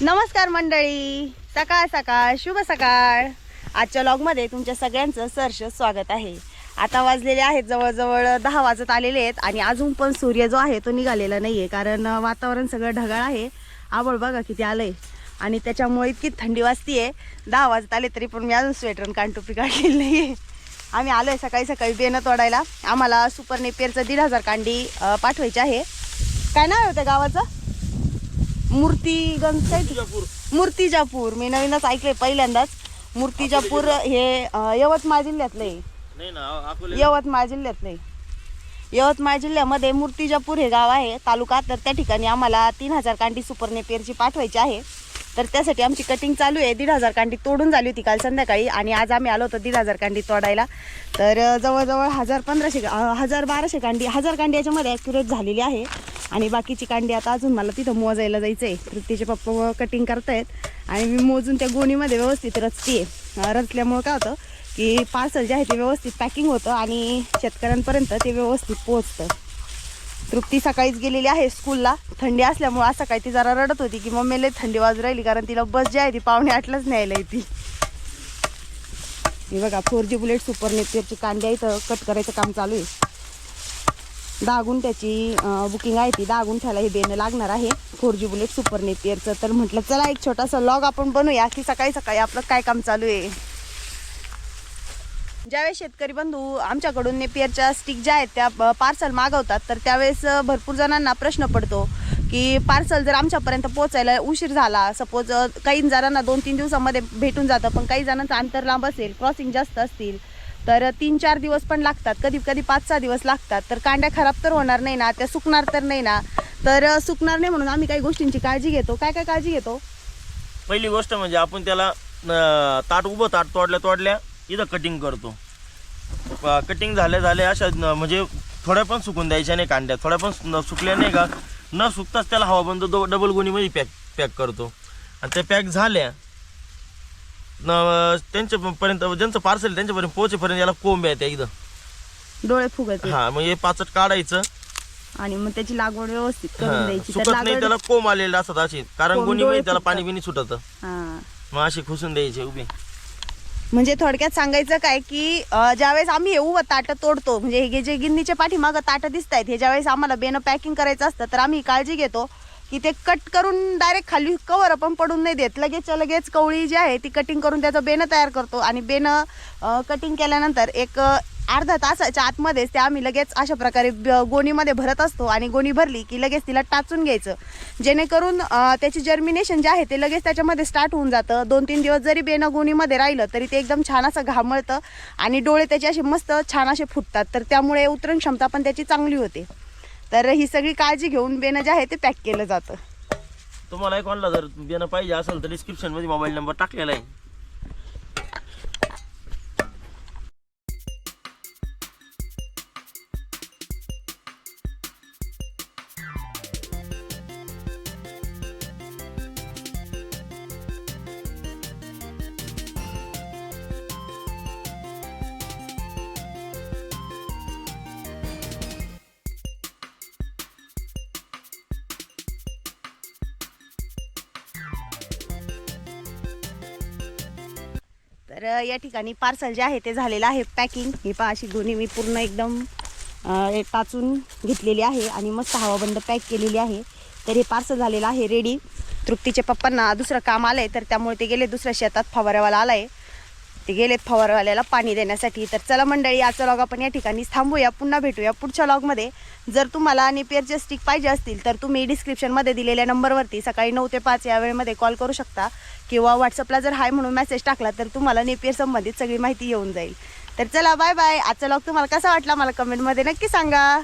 नमस्कार मंडळी. सकाळ सकाळ शुभ सकाळ. आजच्या लॉगमध्ये तुमच्या सगळ्यांचं सरस स्वागत आहे. आता वाजलेले आहेत जवळजवळ दहा वाजत आलेले आहेत आणि अजून पण सूर्य जो आहे तो निघालेला नाही आहे कारण वातावरण सगळं ढगाळ आहे. आवड बघा किती आलं आहे आणि त्याच्यामुळे इतकी थंडी वाजतीये. दहा वाजत आले तरी पण मी अजून स्वेटर आणि कानटोपी काढलेली नाही आहे आम्ही आलो आहे सकाळी सकाळी बेनं तोडायला. आम्हाला सुपर नेपियरचं दीड हजार कांडी पाठवायची आहे. काय नाव होतं गावाचं? मूर्तीगंज काय? मूर्तिजापूर. मी नवीनच ऐकलंय पहिल्यांदाच. मूर्तिजापूर हे अं, यवतमाळ जिल्ह्यातलं. आहे नाही ना अकोले. यवतमाळ जिल्ह्यातलं. आहे यवतमाळ जिल्ह्यामध्ये मूर्तिजापूर हे गाव आहे तालुका. तर त्या ठिकाणी आम्हाला तीन हजार कांडी सुपर नेपियरची पाठवायची आहे. तर त्यासाठी आमची कटिंग चालू आहे. दीड हजार कांडी तोडून झाली होती काल संध्याकाळी आणि आज आम्ही आलो होतो दीड हजार कांडी तोडायला. तर अं, जवळजवळ हजार पंधराशे अं, हजार बाराशे कांडी हजार कांडी याच्यामध्ये ॲक्युरेट झालेली आहे. आणि बाकीची कांडी आता अजून मला तिथं मोजायला जायचं आहे तर तिचे पप्पा कटिंग करतायत. आणि मी मोजून त्या गोणीमध्ये व्यवस्थित रचते. रचल्यामुळं काय होतं की पार्सल जे आहे ते व्यवस्थित पॅकिंग होतं आणि शेतकऱ्यांपर्यंत ते व्यवस्थित पोहोचतं. तृप्ती सकाळीच गेलेली आहे स्कूलला थंडी असल्यामुळं आज सकाळी ती जरा रडत होती की मम्मी लई थंडी वाजू राहिली कारण तिला बस जी आहे ती पाहुणे आठलाच न्यायला येते. हे बघा फोर जी बुलेट सुपर नेपियरची कांद्या इथं कट करायचं काम चालू आहे. दागून त्याची बुकिंग आहे ती दागून ठेवायला हे देणं लागणार आहे. फोर जी बुलेट सुपर नेपियरचं तर म्हटलं चला एक छोटासा लॉग आपण बनवूया. की सकाळी सकाळी आपलं काय काम चालू आहे? ज्यावेळेस शेतकरी बंधू आमच्याकडून नेपियरच्या स्टिक ज्या आहेत त्या पार्सल मागवतात तर त्यावेळेस भरपूर जणांना प्रश्न पडतो की पार्सल जर आमच्यापर्यंत पोहोचायला उशीर झाला सपोज काही जणांना दोन तीन दिवसामध्ये भेटून जातं पण काही जणांचं अंतर लांब असेल क्रॉसिंग जास्त असतील तर तीन चार दिवस पण लागतात. कधी कधी पाच सहा दिवस लागतात. तर कांड्या खराब तर होणार नाही ना त्या सुकणार तर नाही ना. तर सुकणार नाही म्हणून आम्ही काही गोष्टींची काळजी घेतो. काय काय काळजी घेतो? पहिली गोष्ट म्हणजे आपण त्याला अं, ताट उभं ताट तोडल्या तोडल्या इथं कटिंग करतो. कटिंग झाल्या झाल्या अशा न- म्हणजे थोड्या पण सुकून द्यायच्या नाही कांड्या. थोड्या पण न- सुकल्या नाही का न सुकताच त्याला हवा बंद दो डबल गोणीमध्ये पॅक पॅक करतो. आणि त्या पॅक झाल्या न त्यांच्यापर्यंत ज्यांचं पार्सल त्यांच्यापर्यंत पोहोचेपर्यंत याला कोंब आहे त्या एकदम डोळे फुगत हा मग हे पाचट काढायचं. आणि मग त्याची लागवड व्यवस्थित करून हा, द्यायची. तर सुकत नाही लागवड त्याला कोंब आलेलं असतात अशी कारण कोंब डोळे त्याला. पाणी बिनी सुटत. हा. मग अशी खुसून द्यायची उभी. म्हणजे थोडक्यात सांगायचं काय की अं, ज्यावेळेस आम्ही हे उभं ताटं तोडतो म्हणजे हे जे गिन्नीचे पाठीमागं ताटं दिसत आहेत हे ज्यावेळेस आम्हाला बेनं पॅकिंग करायचं असतं तर आम्ही ही काळजी घेतो. की ते कट करून डायरेक्ट खाली कवर पण पडून नाही देत. लगेच लगेच कवळी जी आहे ती कटिंग करून त्याचं बेणं तयार करतो. आणि बेनं कटिंग केल्यानंतर एक अर्धा तासाच्या आतमध्येच ते आम्ही लगेच अशा प्रकारे ब- गोणीमध्ये भरत असतो आणि गोणी भरली की लगेच तिला टाचून घ्यायचं. जेणेकरून त्याची जर्मिनेशन जे आहे ते लगेच त्याच्यामध्ये स्टार्ट होऊन जातं. दोन तीन दिवस जरी बेनं गोणीमध्ये राहिलं तरी ते एकदम छान असं घामळतं आणि डोळे त्याचे असे मस्त छान असे फुटतात. तर त्यामुळे उतरण क्षमता पण त्याची चांगली होते. तर ही सगळी काळजी घेऊन बेनं जे आहे ते पॅक केलं जातं. तुम्हाला एक ऑनला जर देणं पाहिजे असेल तर डिस्क्रिप्शनमध्ये मोबाईल नंबर टाकलेला आहे. तर या ठिकाणी पार्सल जे आहे ते झालेलं आहे. पॅकिंग ही पहा अशी दोन्ही मी पूर्ण एकदम टाचून घेतलेली आहे आणि मस्त हवाबंद पॅक केलेली आहे. तर हे पार्सल झालेलं आहे रेडी तृप्तीच्या पप्पांना दुसरं काम आलं आहे तर त्यामुळे ते गेले दुसऱ्या शेतात फवाऱ्यावाला आला आहे ते गेलेत फवारवाल्याला पाणी देण्यासाठी. तर चला मंडळी आजचा लॉग आपण या ठिकाणी थांबूया. पुन्हा भेटूया पुढच्या लॉगमध्ये जर तुम्हाला नेपियरचे स्टिक पाहिजे असतील तर तुम्ही डिस्क्रिप्शनमध्ये दिलेल्या नंबरवरती सकाळी नऊ ते पाच या वेळेमध्ये कॉल करू शकता. किंवा व्हॉट्सअपला जर हाय म्हणून मेसेज टाकला तर तुम्हाला नेपियर संबंधित सगळी माहिती येऊन जाईल. तर चला बाय बाय आजचा लॉग तुम्हाला कसा वाटला मला कमेंटमध्ये नक्की सांगा.